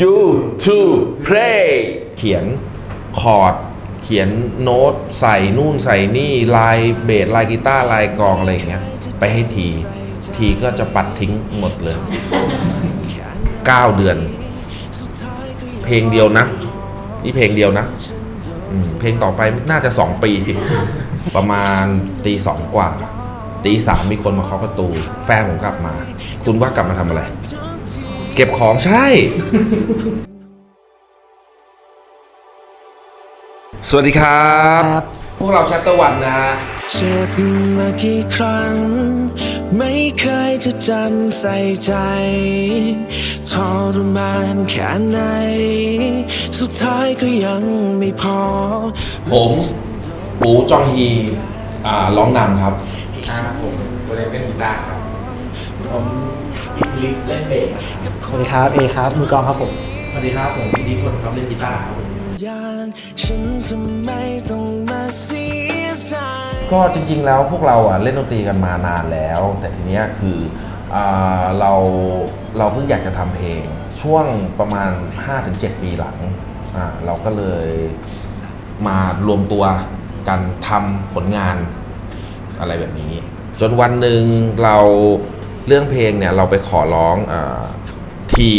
you to play เขียนคอร์ด เขียนโน้ต ใส่นู่นใส่นี่ ลายเบส ลายกีตาร์ ลายกลอง อะไรอย่างเงี้ย ไปให้ที ทีก็จะปัดทิ้งหมดเลย 9 เดือน เพลงเดียวนะ นี่เพลงเดียวนะ เพลงต่อไปน่าจะ 2 ปี ประมาณตีสองกว่าตีสามมีคนมาเคาะประตู แฟนผมกลับมา คุณว่ากลับมาทำอะไร เก็บของใช่ สวัสดีครับครับพวกเราชัตเตอร์วันนะฮะเจ็บมากี่ครั้ง ไม่เคยจะจำใส่ใจทรมานแค่ไหน สุดท้ายก็ยังไม่พอ ผมปูจองฮีอ่าร้องนำครับ ครับผมตัวเล่นเป็นกีตาร์ครับผมอิทลิสเล่นเบสครับ สวัสดีครับ เอครับ มือกลองครับผม สวัสดีครับผมอิทธิพลครับเล่นกีตาร์ครับผมอย่างฉันทำไมต้องมาเสียใจก็จริงๆแล้วพวกเราอะเล่นดนตรีกันมานานแล้ว แต่ทีเนี้ยคืออาเราเราเพิ่งอยากจะทำเพลง ช่วงประมาณ 5-7 ปีหลังอ่าเราก็เลยมารวมตัวกันทำผลงานอะไรแบบนี้ จนวันหนึ่งเราเรื่องเพลงเนี่ยเราไปขอร้อง ที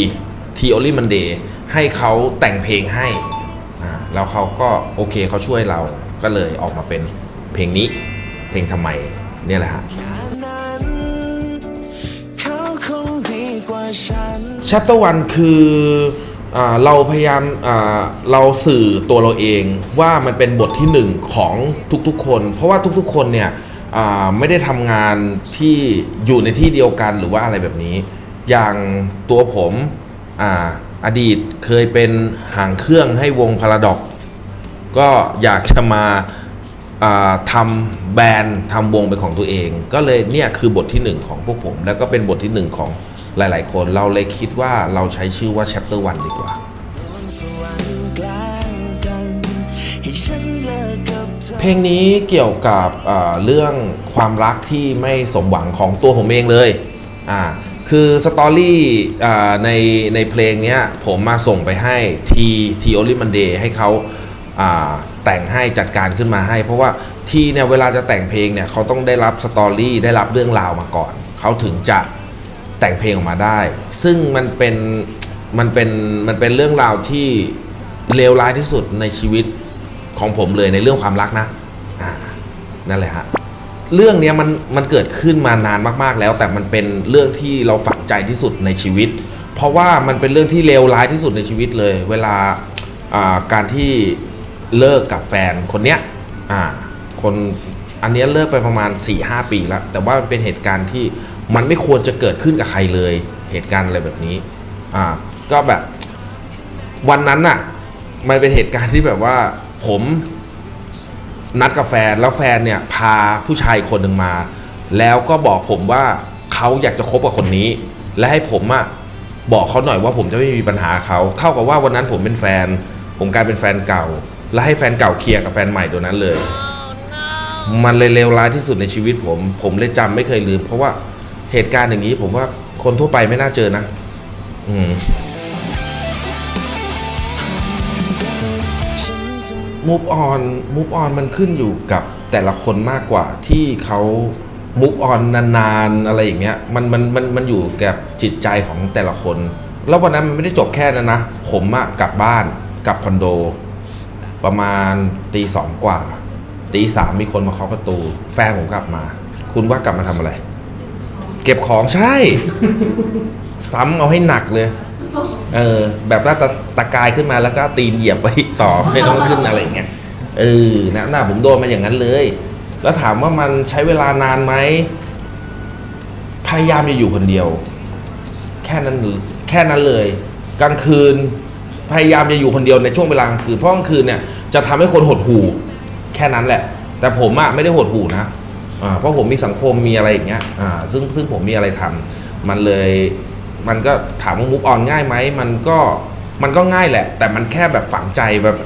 ทีโอลิมันเดย์ให้เขาแต่งเพลงให้แล้วเขาก็โอเคเขาช่วยเราก็เลยออกมาเป็นเพลงนี้เพลงทำไมเนี่ยแหละฮะนั้นเขาคงดีกว่าฉันคืออเราพยายามเราสื่อตัวเราเองว่ามันเป็นบทที่หนึ่งของทุกๆคน เพราะว่าทุกๆคนเนี่ยไม่ได้ทำงานที่อยู่ในที่เดียวกันหรือว่าอะไรแบบนี้ อย่างตัวผมอ่าอดีตเคยเป็นหางเครื่องให้วงพาราดอกก็อยากจะมาอ่าทำแบรนด์ทำวงเป็นของตัวเอง ก็เลยเนี่ยคือบทที่หนึ่งของพวกผม แล้วก็เป็นบทที่หนึ่งของหลาย ๆ คนเราเลยคิดว่าเราใช้ชื่อว่า chapter one ดีกว่า เพลงนี้เกี่ยวกับอ่อเรื่องความรักที่ไม่สมหวังของตัวผมเองเลยอ่า คือสตอรี่ในในเพลงเนี้ยผมมาส่งไปให้ทีทีโอลิมันเดย์ให้เขาาแต่งให้จัดการขึ้นมาให้ เพราะว่าทีเนี่ยเวลาจะแต่งเพลงเนี่ยเขาต้องได้รับสตอรี่ได้รับเรื่องราวมาก่อน เขาถึงจะแต่งเพลงออกมาได้ ซึ่งมันเป็นมันเป็นมันเป็นเรื่องราวที่เลวร้ายที่สุดในชีวิตของผมเลยในเรื่องความรักนะนั่นแหละฮะ เรื่องเนี้ยมันมันเกิดขึ้นมานานมากๆแล้ว แต่มันเป็นเรื่องที่เราฝังใจที่สุดในชีวิต เพราะว่ามันเป็นเรื่องที่เลวร้ายที่สุดในชีวิตเลย เวลาอ่าการที่เลิกกับแฟนคนเนี้ยอ่าคนอันเนี้ยเลิกไปประมาณ 4-5ปีแล้ว แต่ว่ามันเป็นเหตุการณ์ที่มันไม่ควรจะเกิดขึ้นกับใครเลย เหตุการณ์อะไรแบบนี้อ่าก็แบบวันนั้นน่ะ มันเป็นเหตุการณ์ที่แบบว่าผม นัดกับแฟนแล้วแฟนเนี่ยพาผู้ชายคนหนึ่งมา แล้วก็บอกผมว่าเขาอยากจะคบกับคนนี้ และให้ผมอะบอกเขาหน่อยว่าผมจะไม่มีปัญหาเขาเท่ากับว่าวันนั้นผมเป็นแฟน ผมกลายเป็นแฟนเก่า และให้แฟนเก่าเคลียร์กับแฟนใหม่ตัวนั้นเลย มันเลยเลวร้ายที่สุดในชีวิตผม ผมเลยจำไม่เคยลืม เพราะว่าเหตุการณ์อย่างนี้ผมว่าคนทั่วไปไม่น่าเจอนะ อืม มูฟออนมูฟออนมันขึ้นอยู่กับแต่ละคนมากกว่าที่เขามูฟออนนานๆอะไรอย่างเงี้ยมันมันมันมันอยู่กับจิตใจของแต่ละคน แล้ววันนั้นมันไม่ได้จบแค่นั้นนะ ผมอะกลับบ้านกลับคอนโด ประมาณตีสองกว่าตีสามมีคนมาเคาะประตู แฟนผมกลับมา คุณว่ากลับมาทำอะไร เก็บของใช่ ซ้ำเอาให้หนักเลย เออ แบบว่าตะตะกายขึ้นมาแล้วก็ตีนเหยียบไปต่อไม่ต้องขึ้นอะไรอย่างเงี้ยเออนะหน้าผมโดนมาอย่างนั้นเลย แล้วถามว่ามันใช้เวลานานไหมพยายามจะอยู่คนเดียว แค่นั้นแค่นั้นเลย กลางคืนพยายามจะอยู่คนเดียวในช่วงเวลากลางคืนเพราะกลางคืนเนี่ยจะทำให้คนหดหู่แค่นั้นแหละ แต่ผมอะไม่ได้หดหู่นะอ่าเพราะผมมีสังคมมีอะไรอย่างเงี้ยอ่าซึ่งซึ่งผมมีอะไรทำมันเลย มันก็ถามว่ามุกออนง่ายไหมมันก็มันก็ง่ายแหละ แต่มันแค่แบบฝังใจแบบ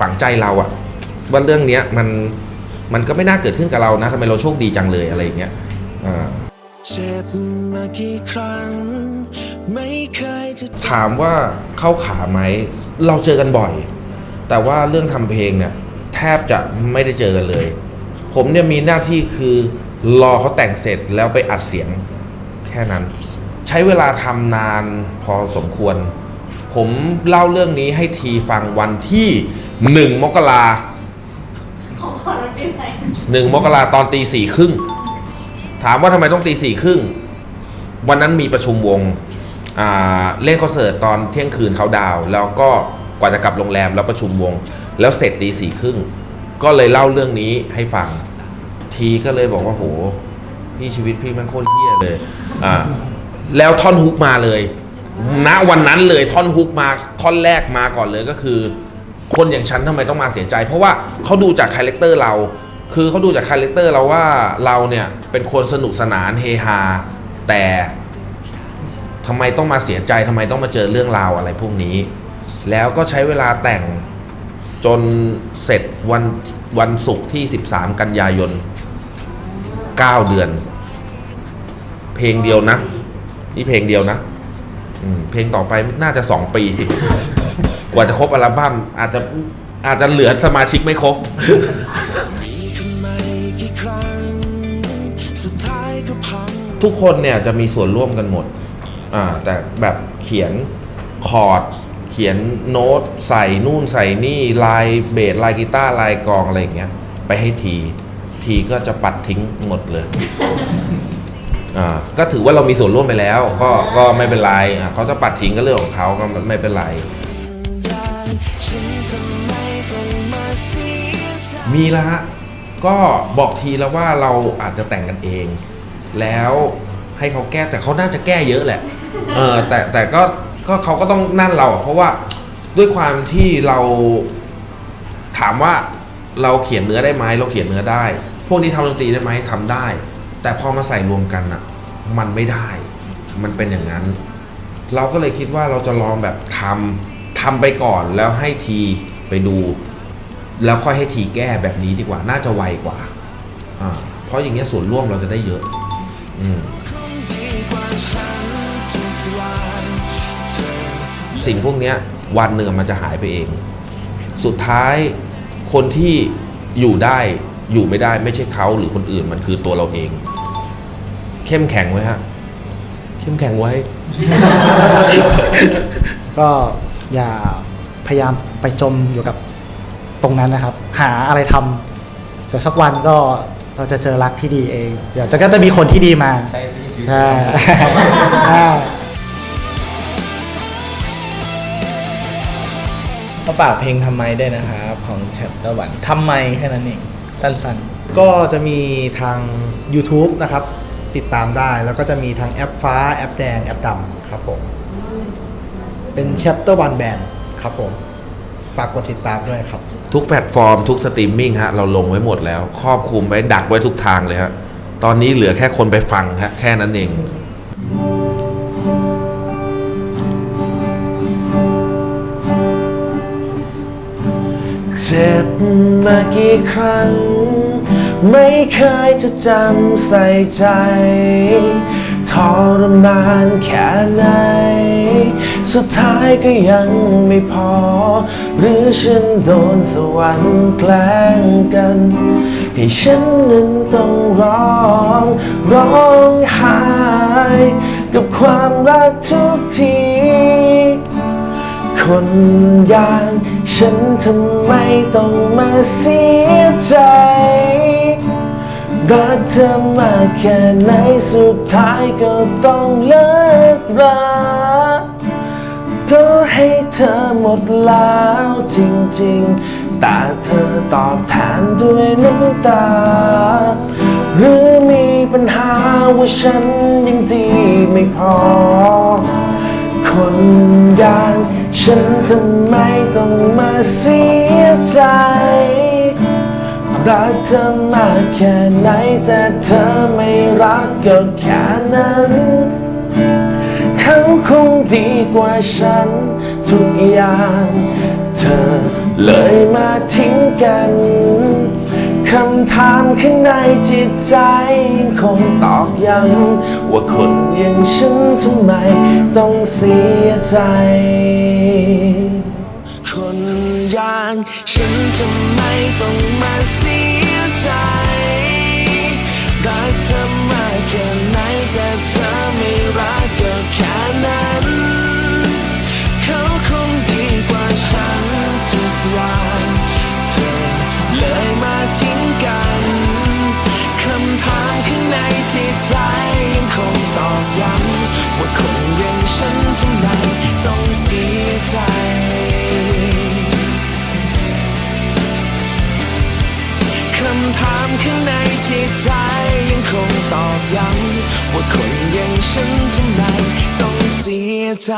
ฝังใจเราอะว่าเรื่องเนี้ยมันมันก็ไม่น่าเกิดขึ้นกับเรานะทำไมเราโชคดีจังเลยอะไรอย่างเงี้ยอ่าเจ็บมากี่ครั้งไม่เคยจะจำถามว่าเข้าขาไหม เราเจอกันบ่อย แต่ว่าเรื่องทำเพลงเนี่ยแทบจะไม่ได้เจอกันเลย ผมเนี่ยมีหน้าที่คือรอเขาแต่งเสร็จแล้วไปอัดเสียงแค่นั้นใช้เวลาทำนานพอสมควร ผมเล่าเรื่องนี้ให้ทีฟังวันที่หนึ่งมกราของขวัญวันปีใหม่หนึ่งมกราตอนตีสี่ครึ่งถามว่าทำไมต้องตีสี่ครึ่งวันนั้นมีประชุมวงอ่าเล่นคอนเสิร์ตตอนเที่ยงคืนเขาดาวน์แล้วก็กว่าจะกลับโรงแรมแล้วประชุมวง แล้วเสร็จตีสี่ครึ่งก็เลยเล่าเรื่องนี้ให้ฟัง ทีก็เลยบอกว่าโหพี่ชีวิตพี่แมันโคตรเฮี้ยเลยอ่า แล้วท่อนฮุกมาเลยณวันนั้นเลยท่อนฮุกมาท่อนแรกมาก่อนเลยก็คือ คนอย่างฉันทำไมต้องมาเสียใจ เพราะว่าเขาดูจากคาแรคเตอร์เรา คือเขาดูจากคาแรคเตอร์เราว่าเราเนี่ยเป็นคนสนุกสนานเฮฮาแต่ทำไมต้องมาเสียใจทำไมต้องมาเจอเรื่องราวอะไรพวกนี้ แล้วก็ใช้เวลาแต่งจนเสร็จวันวันศุกร์ที่ 13 กันยายน 9 เดือน เพลงเดียวนะ นี่เพลงเดียวนะอืมเพลงต่อไปน่าจะ2ปี กว่าจะครบอัลบั้มอาจจะอาจจะเหลือสมาชิกไม่ครบ มีขึ้นมากี่ครั้ง สุดท้ายก็พัง ทุกคนเนี่ยจะมีส่วนร่วมกันหมด อ่า แต่แบบเขียนคอร์ด เขียนโน้ตใส่นู่นใส่นี่ลายเบสลายกีตาร์ลายกลองอะไรอย่างเงี้ย ไปให้ที ทีก็จะปัดทิ้งหมดเลย ก็ถือว่าเรามีส่วนร่วมไปแล้ว ก็ก็ไม่เป็นไรเขาจะปัดทิ้งก็เรื่องของเขาก็ไม่เป็นไร มีแล้วฮะก็บอกทีแล้วว่าเราอาจจะแต่งกันเอง แล้วให้เขาแก้แต่เขาน่าจะแก้เยอะแหละเออแต่แต่ก็ก็เขาก็ต้องนั่นเรา เพราะว่าด้วยความที่เราถามว่าเราเขียนเนื้อได้ไหมเราเขียนเนื้อได้ พวกนี้ทำดนตรีได้ไหมทำได้ แต่พอมาใส่รวมกันอะมันไม่ได้ มันเป็นอย่างนั้น เราก็เลยคิดว่าเราจะลองแบบทำทำไปก่อนแล้วให้ทีไปดู แล้วค่อยให้ทีแก้แบบนี้ดีกว่า น่าจะไวกว่าอ่าเพราะอย่างเงี้ยส่วนร่วมเราจะได้เยอะ อืมดีกว่าฉันทุกวันเธอสิ่งพวกเนี้ยวันหนึ่งมันจะหายไปเอง สุดท้ายคนที่อยู่ได้อยู่ไม่ได้ไม่ใช่เขาหรือคนอื่นมันคือตัวเราเอง เข้มแข็งไว้ฮะ เข้มแข็งไว้ ก็อย่าพยายามไปจมอยู่กับตรงนั้นนะครับ หาอะไรทำเสร็จสักวันก็เราจะเจอรักที่ดีเอง เดี๋ยวจะก็จะมีคนที่ดีมาใช่ที่ชีวิตใช่ใช่ก็ฝากเพลงทำไมด้วยนะครับของแชปตะวันทำไมแค่นั้นเองสั้นก็จะมีทาง YouTube นะครับ ติดตามได้ แล้วก็จะมีทางแอปฟ้าแอปแดงแอปดำครับผมเป็น Chapter One Band ครับผมฝากกดติดตามด้วยครับ ทุกแพลตฟอร์ม ทุกสตรีมมิ่งฮะเราลงไว้หมดแล้ว ครอบคลุมไว้ดักไว้ทุกทางเลยฮะตอนนี้เหลือแค่คนไปฟังฮะแค่นั้นเองเจ็บมากี่ครั้ง ไม่เคยจะจำใส่ใจทรมานแค่ไหน สุดท้ายก็ยังไม่พอ หรือฉันโดนสวรรค์แกล้งกัน ให้ฉันนั้นต้องร้องร้องไห้กับความรักทุกที คนอย่างฉันทำไมต้องมาเสียใจ รักเธอมากแค่ไหนสุดท้ายก็ต้องเลิกรักก็ให้เธอหมดแล้วจริงๆ แต่เธอตอบแทนด้วยน้ำตา หรือมีปัญหาว่าฉันยังดีไม่พอ คนอย่างฉันทำไมต้องมาเสีย รักเธอมากแค่ไหนแต่เธอไม่รักก็แค่นั้น เขาคงดีกว่าฉัน ทุกอย่าง เธอเลยมาทิ้งกันเขาำถามข้างในจิตใจคงตอบย้ำว่าคนอย่างฉันทำไมต้องเสียใจางฉันทำไมต้องมาเสียใจ รักเธอมากแค่ไหนแต่เธอไม่รักก็แค่นั้น เขาคงดีกว่าฉันทุกอย่างเธอเลยมาทิ้งกันคำถามข้างในจิตใจยังคงตอบย้ำว่าค ว่าคนอย่างฉันทำไมต้องเสียใจ